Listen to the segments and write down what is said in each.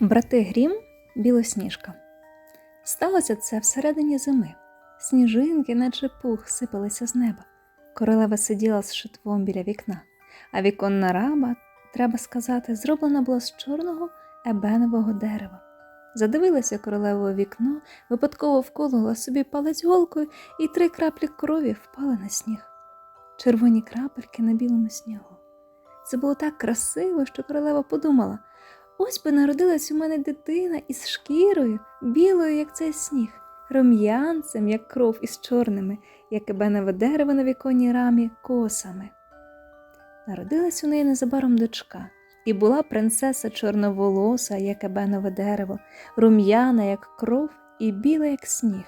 Брати Грім Білосніжка. Сталося це всередині зими. Сніжинки, наче пух, сипалися з неба. Королева сиділа з шитвом біля вікна, а віконна раба, треба сказати, зроблена була з чорного ебенового дерева. Задивилася королева вікно, випадково вколола собі палець голкою, і три краплі крові впали на сніг. Червоні крапельки на білому снігу. Це було так красиво, що королева подумала. Ось би народилась у мене дитина із шкірою, білою, як цей сніг, рум'янцем, як кров із чорними, як ебенове дерево на віконній рамі, косами. Народилась у неї незабаром дочка, і була принцеса чорноволоса, як ебенове дерево, рум'яна, як кров, і біла, як сніг,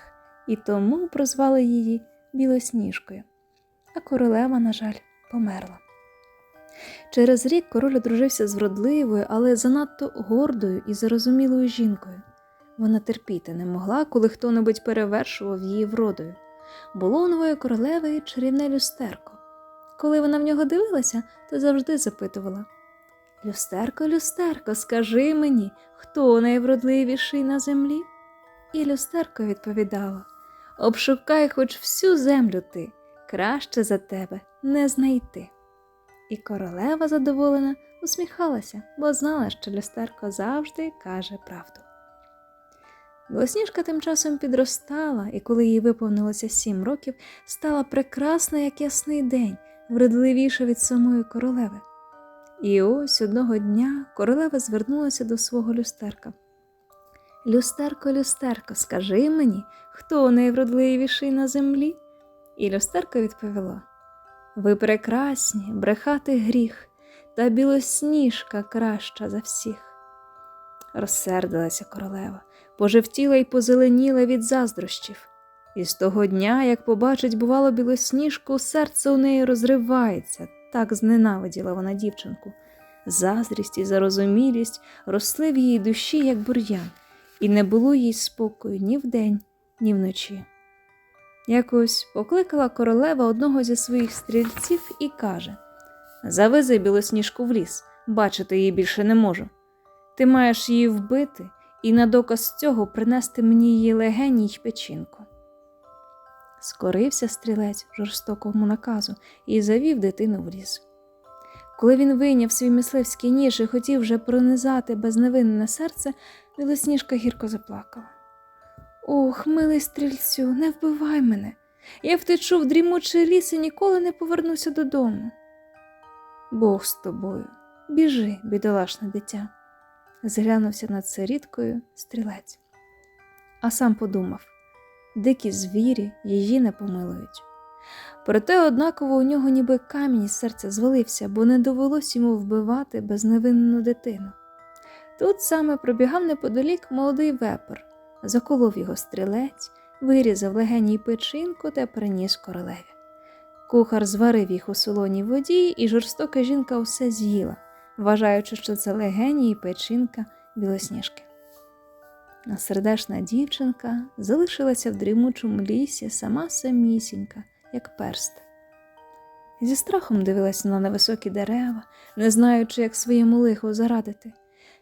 і тому прозвали її Білосніжкою. А королева, на жаль, померла. Через рік король одружився з вродливою, але занадто гордою і зарозумілою жінкою. Вона терпіти не могла, коли хто-небудь перевершував її вродою. Було у нової королеви чарівне люстерко. Коли вона в нього дивилася, то завжди запитувала Люстерко, люстерко, скажи мені, хто найвродливіший на землі? І люстерко відповідала Обшукай хоч всю землю ти, краще за тебе не знайти. І королева задоволена усміхалася, бо знала, що люстерко завжди каже правду. Білосніжка тим часом підростала, і коли їй виповнилося сім років, стала прекрасна, як ясний день, вродливіша від самої королеви. І ось одного дня королева звернулася до свого люстерка. Люстерко, люстерко, скажи мені, хто найвродливіший на землі? І люстерко відповіла. Ви прекрасні, брехати гріх, та білосніжка краща за всіх. Розсердилася королева, пожевтіла й позеленіла від заздрощів. І з того дня, як побачить, бувало, білосніжку, серце у неї розривається, так зненавиділа вона дівчинку. Заздрість і зарозумілість росли в її душі, як бур'ян, і не було їй спокою ні вдень, ні вночі. Якось покликала королева одного зі своїх стрільців і каже Завези білосніжку в ліс, бачити її більше не можу. Ти маєш її вбити і на доказ цього принести мені її легені й печінку. Скорився стрілець жорстокому наказу і завів дитину в ліс. Коли він вийняв свій мисливський ніж і хотів вже пронизати безневинне серце, білосніжка гірко заплакала. Ох, милий стрільцю, не вбивай мене. Я втечу в дрімучий ліс і ніколи не повернуся додому. Бог з тобою, біжи, бідолашне дитя, зглянувся над сиріткою стрілець. А сам подумав дикі звірі її не помилують. Проте однаково у нього ніби камінь із серця звалився, бо не довелось йому вбивати безневинну дитину. Тут саме пробігав неподалік молодий вепер заколов його стрілець, вирізав легені й печінку та приніс королеві. Кухар зварив їх у солоній воді, і жорстока жінка усе з'їла, вважаючи, що це легені й печінка білосніжки. А сердешна дівчинка залишилася в дрімучому лісі сама самісінька, як перст. Зі страхом дивилася на невисокі дерева, не знаючи, як своєму лиху зарадити,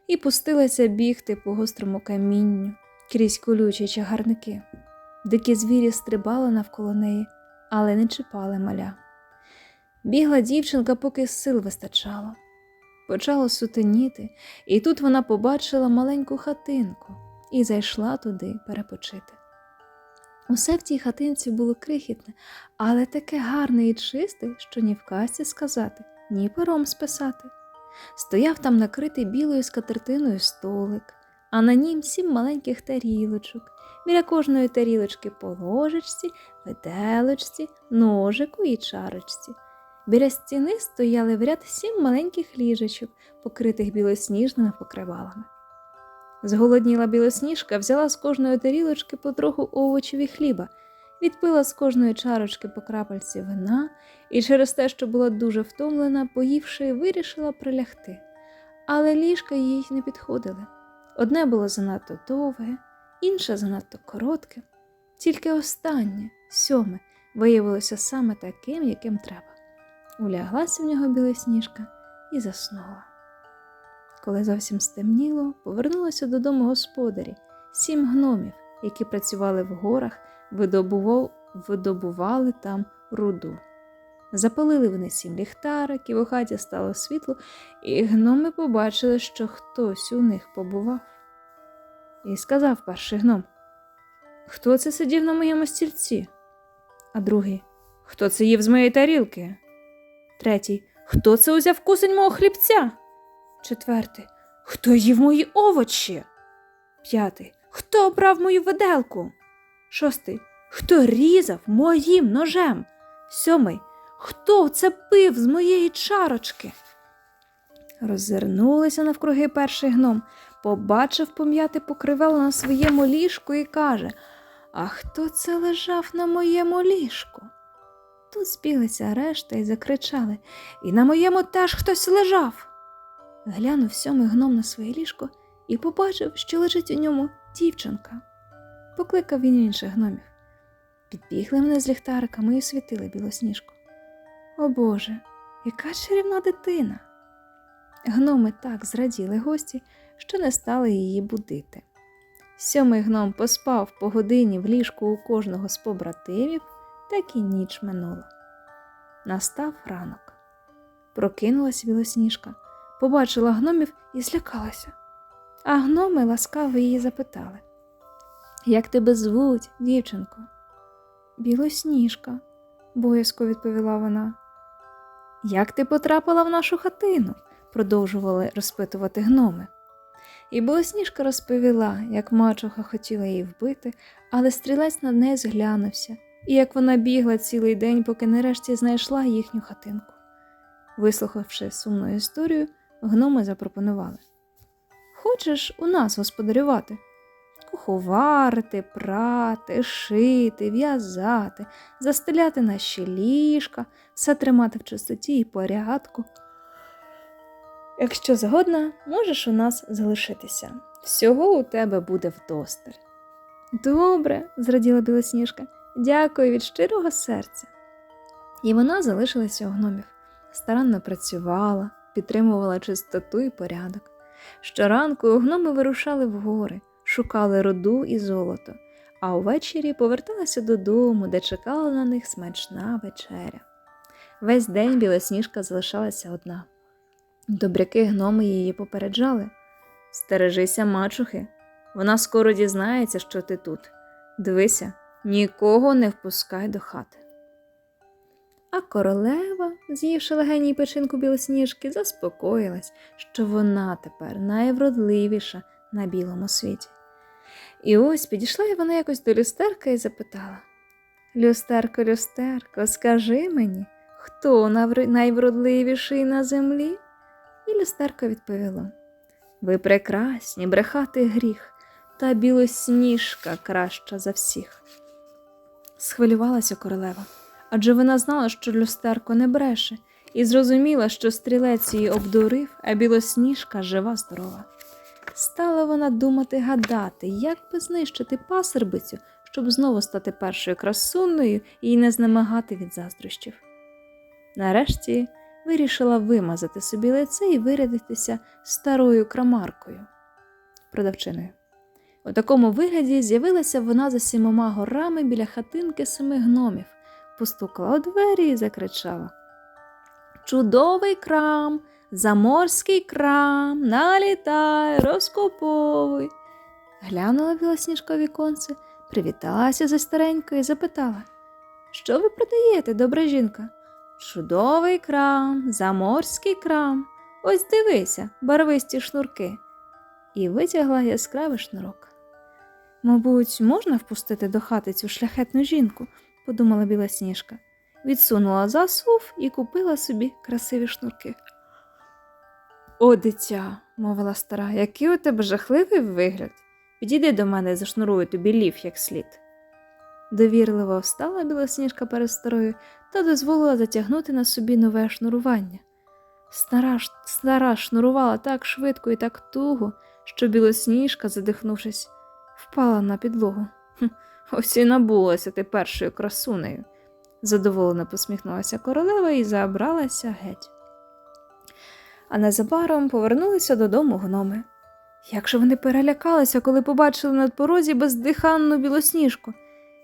і пустилася бігти по гострому камінню, крізь колючі чагарники. Дикі звірі стрибали навколо неї, але не чіпали маля. Бігла дівчинка, поки сил вистачало. Почало сутеніти, і тут вона побачила маленьку хатинку і зайшла туди перепочити. Усе в тій хатинці було крихітне, але таке гарне і чисте, що ні в казці сказати, ні пером списати. Стояв там накритий білою скатертиною столик, а на нім сім маленьких тарілочок. Біля кожної тарілочки по ложечці, виделочці, ножику і чарочці. Біля стіни стояли в ряд сім маленьких ліжечок, покритих білосніжними покривалами. Зголодніла білосніжка взяла з кожної тарілочки потроху овочів і хліба, відпила з кожної чарочки по крапельці вина і через те, що була дуже втомлена, поївши, вирішила прилягти. Але ліжка їй не підходили. Одне було занадто довге, інше занадто коротке, тільки останнє, сьоме, виявилося саме таким, яким треба. Уляглася в нього білосніжка і заснула. Коли зовсім стемніло, повернулися додому господарі, сім гномів, які працювали в горах, видобував, видобували там руду. Запалили вони сім ліхтариків, у хаті стало світло, і гноми побачили, що хтось у них побував. І сказав перший гном: Хто це сидів на моєму стільці? А другий Хто це їв з моєї тарілки? Третій Хто це узяв кусень мого хлібця? Четвертий Хто їв мої овочі? П'ятий Хто обрав мою виделку? Шостий Хто різав моїм ножем? Сьомий Хто це пив з моєї чарочки? Роззирнулися навкруги перший гном, побачив пом'яте покривало на своєму ліжку і каже А хто це лежав на моєму ліжку? Тут збіглися решта і закричали І на моєму теж хтось лежав. Глянув сьомий гном на своє ліжко і побачив, що лежить у ньому дівчинка. Покликав він інших гномів. Підбігли мене з ліхтариками і освітили білосніжку. О Боже, яка чарівна дитина! Гноми так зраділи гості, що не стали її будити. Сьомий гном поспав по годині в ліжку у кожного з побратимів, так і ніч минула. Настав ранок. Прокинулась білосніжка, побачила гномів і злякалася. А гноми ласкаво її запитали Як тебе звуть, дівчинко? Білосніжка, боязко відповіла вона. Як ти потрапила в нашу хатину? продовжували розпитувати гноми. І Білосніжка розповіла, як мачуха хотіла її вбити, але стрілець над нею зглянувся, і як вона бігла цілий день, поки нарешті знайшла їхню хатинку. Вислухавши сумну історію, гноми запропонували Хочеш у нас господарювати? Куховарити, прати, шити, в'язати, застеляти наші ліжка, все тримати в чистоті і порядку. Якщо згодна, можеш у нас залишитися. Всього у тебе буде вдосталь. Добре, зраділа білосніжка, дякую від щирого серця. І вона залишилася у гномів, старанно працювала, підтримувала чистоту і порядок. Щоранку гноми вирушали в гори, шукали роду і золото, а увечері поверталися додому, де чекала на них смачна вечеря. Весь день білосніжка залишалася одна. Добряки гноми її попереджали. Стережися, мачухи, вона скоро дізнається, що ти тут. Дивися, нікого не впускай до хати. А королева, з'ївши легеній печінку білосніжки, заспокоїлась, що вона тепер найвродливіша на білому світі. І ось підійшла й вона якось до люстерка і запитала Люстерко, люстерко, скажи мені, хто найвродливіший на землі? І люстерко відповіло Ви прекрасні, брехати гріх, та білосніжка краща за всіх. Схвилювалася королева, адже вона знала, що люстерко не бреше, і зрозуміла, що стрілець її обдурив, а білосніжка жива здорова. Стала вона думати гадати, як би знищити пасербицю, щоб знову стати першою красунною і не знемагати від заздрощів. Нарешті вирішила вимазати собі лице і вирядитися старою крамаркою, продавчиною. У такому вигляді з'явилася вона за сімома горами біля хатинки семи гномів, постукала у двері і закричала Чудовий крам, заморський крам, налітай, розкуповуй. Глянула білосніжка віконце, привіталася за старенькою і запитала Що ви продаєте, добра жінка? Чудовий крам, заморський крам. Ось дивися, барвисті шнурки. І витягла яскравий шнурок. Мабуть, можна впустити до хати цю шляхетну жінку, подумала білосніжка. Відсунула засув і купила собі красиві шнурки. О, дитя, мовила стара, який у тебе жахливий вигляд. Підійди до мене і зашнурую тобі ліф як слід. Довірливо встала білосніжка перед старою та дозволила затягнути на собі нове шнурування. Стара, стара шнурувала так швидко і так туго, що білосніжка, задихнувшись, впала на підлогу. «Хм, Ось і набулася ти першою красунею, задоволено посміхнулася королева і забралася геть. А незабаром повернулися додому гноми. Як же вони перелякалися, коли побачили на порозі бездиханну білосніжку.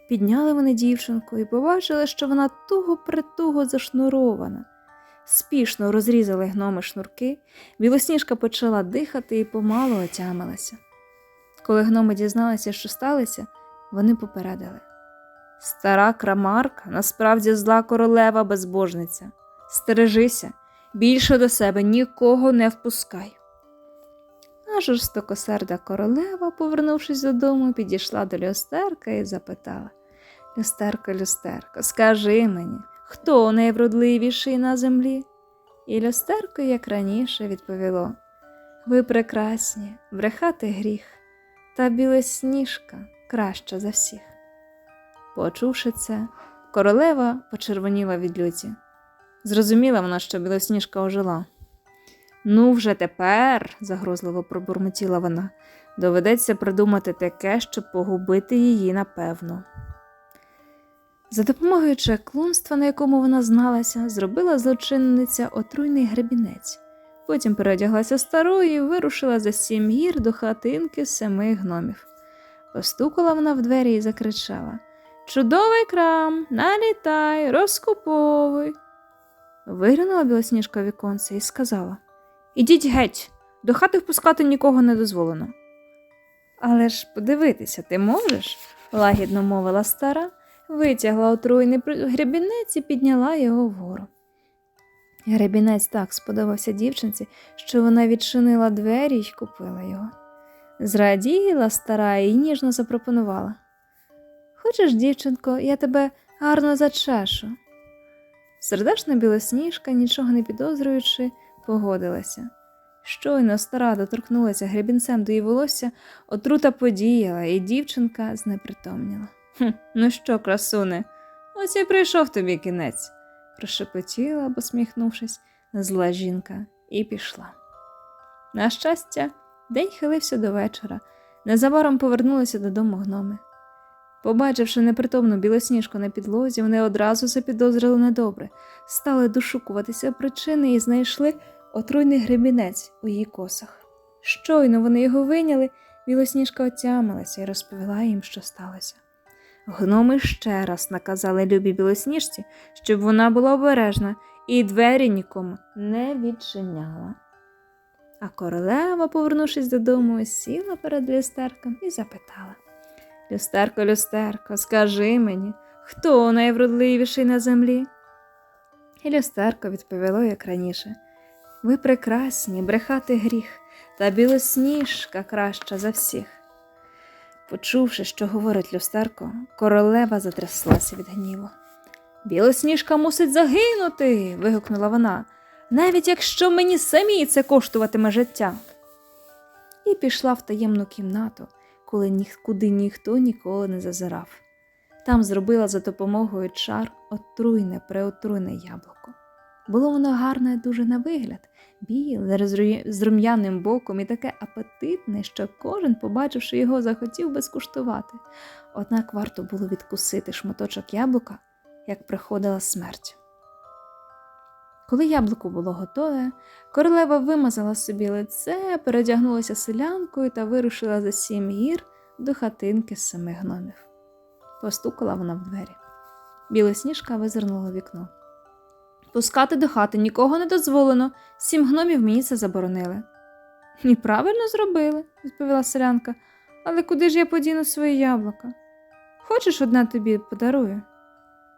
Підняли вони дівчинку і побачили, що вона туго притуго зашнурована. Спішно розрізали гноми шнурки, білосніжка почала дихати і помалу отямилася. Коли гноми дізналися, що сталося, вони попередили. Стара крамарка насправді зла королева безбожниця. Стережися, більше до себе нікого не впускай. А жорстокосерда королева, повернувшись додому, підійшла до люстерка і запитала Люстерко, люстерко, скажи мені, хто найвродливіший на землі? І люстерко, як раніше, відповіло Ви прекрасні, брехати гріх, та білосніжка краща за всіх. Почувши це, королева почервоніла від люті. Зрозуміла вона, що білосніжка ожила. Ну, вже тепер, загрозливо пробурмотіла вона, доведеться придумати таке, щоб погубити її напевно. За допомогою чаклунства, на якому вона зналася, зробила злочинниця отруйний гребінець. Потім переодяглася старою і вирушила за сім гір до хатинки семи гномів. Постукала вона в двері і закричала Чудовий крам, налітай, розкуповуй. Виглянула білосніжка віконце і сказала Ідіть геть, до хати впускати нікого не дозволено. Але ж подивитися ти можеш, лагідно мовила стара, витягла отруйний гребінець і підняла його вгору. Гребінець так сподобався дівчинці, що вона відчинила двері й купила його. Зраділа стара і ніжно запропонувала. Хочеш, дівчинко, я тебе гарно зачешу. Сердешна білосніжка, нічого не підозрюючи, погодилася. Щойно стара доторкнулася гребінцем до її волосся, отрута подіяла, і дівчинка знепритомніла. Хм, ну що, красуне, ось і прийшов тобі кінець, прошепотіла, посміхнувшись, зла жінка, і пішла. На щастя, день хилився до вечора. Незабаром повернулися додому гноми. Побачивши непритомну білосніжку на підлозі, вони одразу запідозрили недобре, стали дошукуватися причини і знайшли отруйний гребінець у її косах. Щойно вони його вийняли, білосніжка отямилася і розповіла їм, що сталося. Гноми ще раз наказали любій білосніжці, щоб вона була обережна і двері нікому не відчиняла. А королева, повернувшись додому, сіла перед люстерком і запитала Люстерко, люстерко, скажи мені, хто найвродливіший на землі? І люстерко відповіло, як раніше. Ви прекрасні, брехати гріх, та білосніжка краща за всіх. Почувши, що говорить люстерко, королева затряслася від гніву. Білосніжка мусить загинути. вигукнула вона, навіть якщо мені самі це коштуватиме життя. І пішла в таємну кімнату, коли нікуди ніхто ніколи не зазирав. Там зробила за допомогою чар отруйне, преотруйне яблуко. Було воно гарне дуже на вигляд, біле, з рум'яним боком і таке апетитне, що кожен, побачивши його, захотів би скуштувати. Однак варто було відкусити шматочок яблука, як приходила смерть. Коли яблуко було готове, королева вимазала собі лице, передягнулася селянкою та вирушила за сім гір до хатинки з семи гномів. Постукала вона в двері. Білосніжка визирнула вікно. Пускати до хати нікого не дозволено, сім гномів мені це заборонили. І правильно зробили, відповіла селянка, але куди ж я подіну свої яблука? Хочеш одне тобі подарую?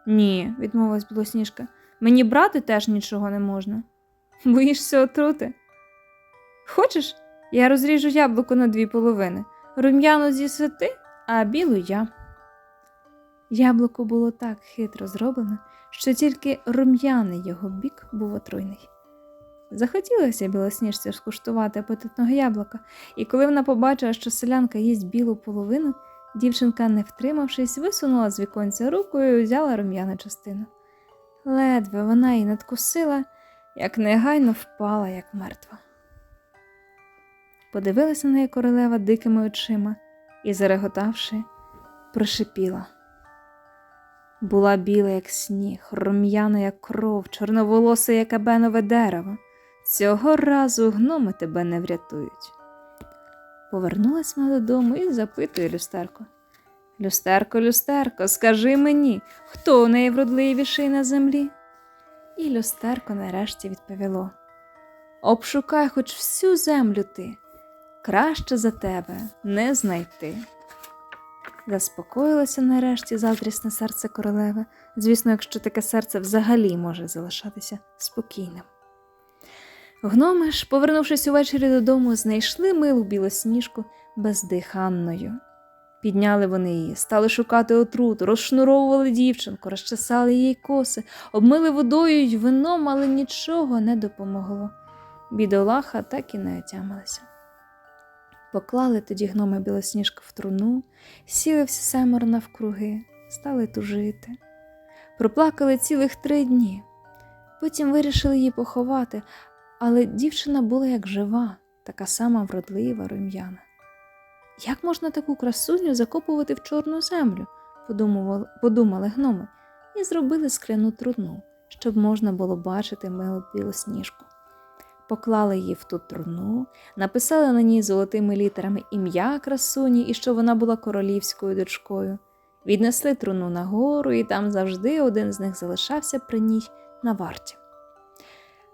Ні, відмовилась білосніжка. Мені брати теж нічого не можна. Боїшся отрути? Хочеш, я розріжу яблуко на дві половини. Рум'яну з'їси ти, а білу я. Яблуко було так хитро зроблене, що тільки рум'яний його бік був отруйний. Захотілося білосніжці скуштувати апетитного яблука, і коли вона побачила, що селянка їсть білу половину, дівчинка, не втримавшись, висунула з віконця руку і взяла рум'яну частину. Ледве вона її надкусила, як негайно впала, як мертва. Подивилася на неї королева дикими очима і, зареготавши, прошипіла. Була біла, як сніг, рум'яна, як кров, чорноволоса, як ебенове дерево. Цього разу гноми тебе не врятують. Повернулась вона додому і запитує люстерко. Люстерко, люстерко, скажи мені, хто у неї вродливіший на землі? І люстерко нарешті відповіло: Обшукай хоч всю землю ти, краще за тебе не знайти. Заспокоїлося нарешті завтрісне серце королеви, звісно, якщо таке серце взагалі може залишатися спокійним. Гноми ж, повернувшись увечері додому, знайшли милу білосніжку бездиханною. Підняли вони її, стали шукати отруту, розшнуровували дівчинку, розчесали її коси, обмили водою й вином, але нічого не допомогло. Бідолаха так і не отямилася. Поклали тоді гноми білосніжку в труну, сіли всі семеро навкруги, стали тужити. Проплакали цілих три дні. Потім вирішили її поховати, але дівчина була як жива, така сама вродлива, рум'яна. Як можна таку красуню закопувати в чорну землю? подумали гноми, і зробили скляну труну, щоб можна було бачити милу білосніжку. Поклали її в ту труну, написали на ній золотими літерами ім'я красуні і що вона була королівською дочкою. Віднесли труну нагору, і там завжди один з них залишався при ній на варті.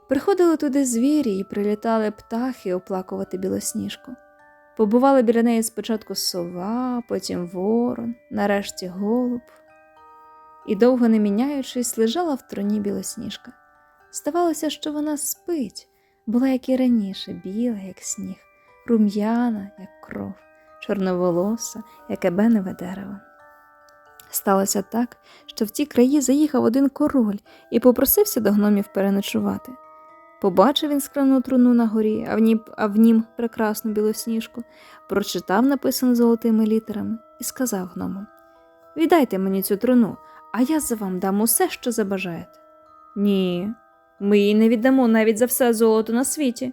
Приходили туди звірі і прилітали птахи оплакувати білосніжку. Побували біля неї спочатку сова, потім ворон, нарешті голуб. І довго не міняючись, лежала в троні білосніжка. Здавалося, що вона спить, була, як і раніше, біла, як сніг, рум'яна, як кров, чорноволоса, як ебеневе дерево. Сталося так, що в ті краї заїхав один король і попросився до гномів переночувати. Побачив він скляну труну на горі, а в, нім, а в нім прекрасну білосніжку, прочитав написане золотими літерами і сказав гномам Віддайте мені цю труну, а я за вам дам усе, що забажаєте. Ні, ми їй не віддамо навіть за все золото на світі,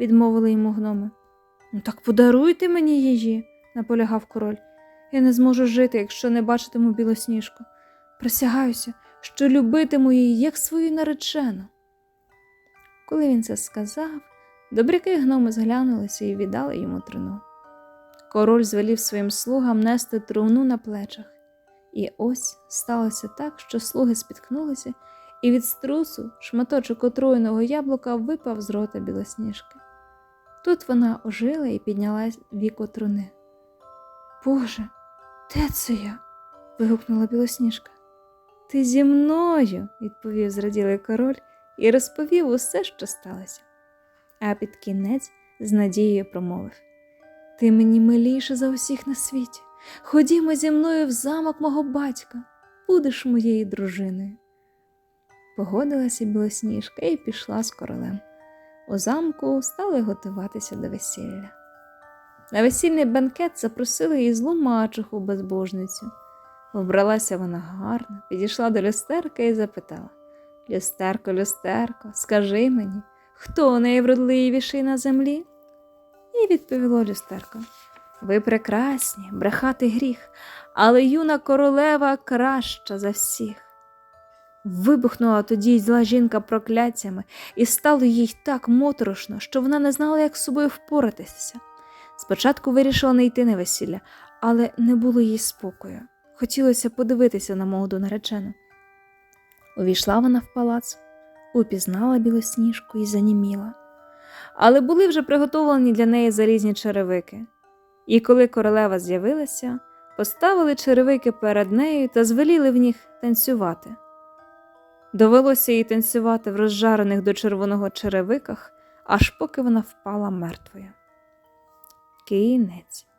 відмовили йому гноми. Ну так подаруйте мені її, наполягав король. Я не зможу жити, якщо не бачитиму білосніжку. Присягаюся, що любитиму її, як свою наречену. Коли він це сказав, добряки гноми зглянулися і віддали йому труну. Король звелів своїм слугам нести труну на плечах, і ось сталося так, що слуги спіткнулися, і від струсу шматочок отруєного яблука випав з рота білосніжки. Тут вона ожила і підняла віко труни. Боже, де це я? вигукнула білосніжка. Ти зі мною, відповів зраділий король і розповів усе, що сталося. А під кінець з надією промовив Ти мені миліше за усіх на світі. Ходімо зі мною в замок мого батька, будеш моєю дружиною. Погодилася білосніжка і пішла з королем. У замку стали готуватися до весілля. На весільний банкет запросили її злу мачуху безбожницю. Вбралася вона гарно, підійшла до люстерка і запитала Люстерко, люстерко, скажи мені, хто найвродливіший на землі? І відповіло люстерко. Ви прекрасні, брехати гріх, але юна королева краща за всіх. Вибухнула тоді зла жінка прокляттями, і стало їй так моторошно, що вона не знала, як з собою впоратися. Спочатку вирішила не йти на весілля, але не було їй спокою. Хотілося подивитися на молоду наречену. Увійшла вона в палац, упізнала білосніжку і заніміла. Але були вже приготовлені для неї залізні черевики. І коли королева з'явилася, поставили черевики перед нею та звеліли в них танцювати. Довелося їй танцювати в розжарених до червоного черевиках, аж поки вона впала мертвою. Кінець.